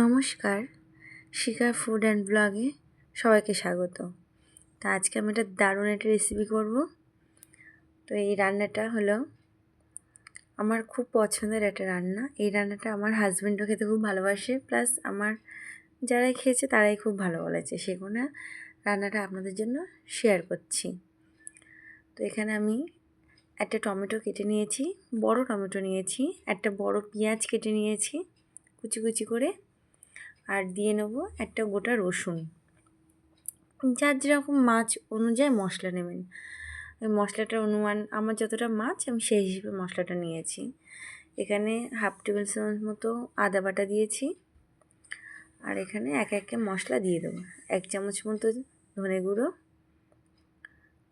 নমস্কার শিখা food and ব্লগে সবাইকে স্বাগত। তো আজকে আমি একটা দারুণ একটা রেসিপি করব। তো এই রান্নাটা হলো আমার খুব পছন্দের একটা রান্না। এই রান্নাটা আমার হাজব্যান্ডও খেতে খুব ভালোবাসে প্লাস আমার যারাই খেয়েছে তারাই খুব ভালো বলেছে। সেগুলো রান্নাটা আপনাদের জন্য শেয়ার করছি। তো এখানে আমি একটা টমেটো কেটে নিয়েছি, বড় টমেটো নিয়েছি, একটা বড় পেঁয়াজ কেটে নিয়েছি, কুচি কুচি করে আর দিয়ে নেব একটা গোটা রসুন। যার যেরকম মাছ অনুযায়ী মশলা নেবেন। ওই মশলাটার অনুমান, আমার যতটা মাছ, আমি সেই হিসেবে মশলাটা নিয়েছি। এখানে হাফ টেবিল চামচ মতো আদা বাটা দিয়েছি। আর এখানে এক একে মশলা দিয়ে দেবো। এক চামচ মতো ধনে গুঁড়ো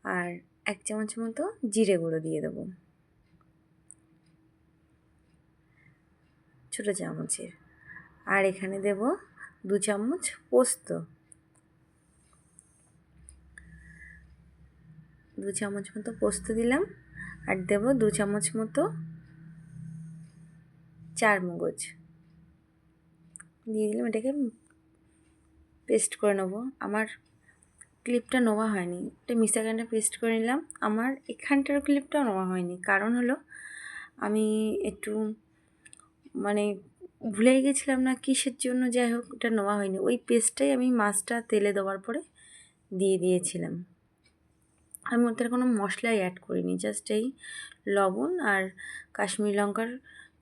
আর এক চামচ মতো জিরে গুঁড়ো দিয়ে দেবো। ছোটো চামচের। আর এখানে দেব দু চামচ পোস্ত। দু চামচ মতো পোস্ত দিলাম আর দেব দু চামচ মতো চার মগজ দিয়ে দিলাম, এটাকে পেস্ট করে নেব। আমার ক্লিপটা নেওয়া হয়নি। এটা মিক্সার পেস্ট করে নিলাম। আমার এখানটার ক্লিপটাও নেওয়া হয়নি। কারণ হলো আমি একটু মানে ভুলে গেছিলাম না কিসের জন্য, যাই হোক ওটা নেওয়া হয়নি। ওই পেস্টটাই আমি মাছটা তেলে দেওয়ার পরে দিয়ে দিয়েছিলাম। আমি ওদের কোনো মশলাই অ্যাড করিনি জাস্ট এই লবণ আর কাশ্মীর লঙ্কার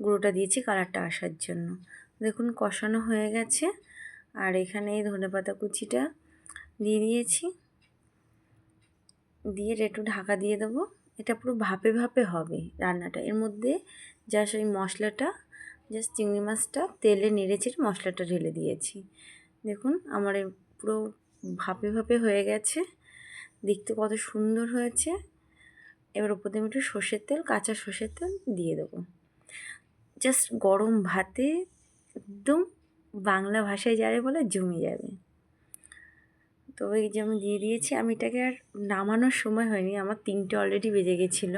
গুঁড়োটা দিয়েছি কালারটা আসার জন্য। দেখুন, কষানো হয়ে গেছে। আর এখানে এই ধনে পাতা কুচিটা দিয়ে দিয়েছি। দিয়ে একটু ঢাকা দিয়ে দেবো। এটা পুরো ভাপে ভাপে হবে রান্নাটা। এর মধ্যে জাস্ট ওই মশলাটা জাস্ট চিংড়ি মাছটা তেলে নেড়েছে মশলাটা ঢেলে দিয়েছি। দেখুন, আমার পুরো ভাপে ভাপে হয়ে গেছে। দেখতে কত সুন্দর হয়েছে। এবার ওপর দিয়ে একটু সর্ষের তেল, কাঁচা সর্ষের তেল দিয়ে দেবো। জাস্ট গরম ভাতে একদম বাংলা ভাষায় যারে বলে জমে যাবে। তো এই যে আমি দিয়ে দিয়েছি, আমি এটাকে আর নামানোর সময় হয়নি, আমার তিনটে অলরেডি বেজে গেছিল।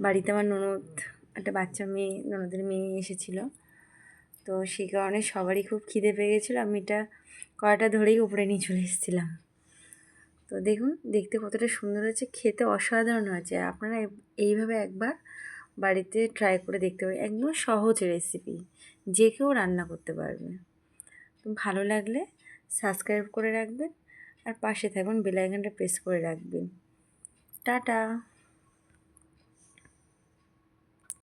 বাড়িতে আমার ননদ একটা বাচ্চা মেয়ে, ননদের মেয়ে এসেছিল। তো সেই কারণে সবারই খুব খিদে পেয়ে গেছিল। আমি এটা কড়াটা ধরেই উপরে নিয়ে চলে এসেছিলাম। তো দেখুন, দেখতে কতটা সুন্দর হয়েছে। খেতে অসাধারণ হয়েছে। আপনারা এইভাবে একবার বাড়িতে ট্রাই করে দেখতে পারেন। একদম সহজ রেসিপি যে কেউ রান্না করতে পারবে। তো ভালো লাগলে সাবস্ক্রাইব করে রাখবেন। আর পাশে থাকবেন বেলাইকানটা প্রেস করে রাখবেন। টাটা!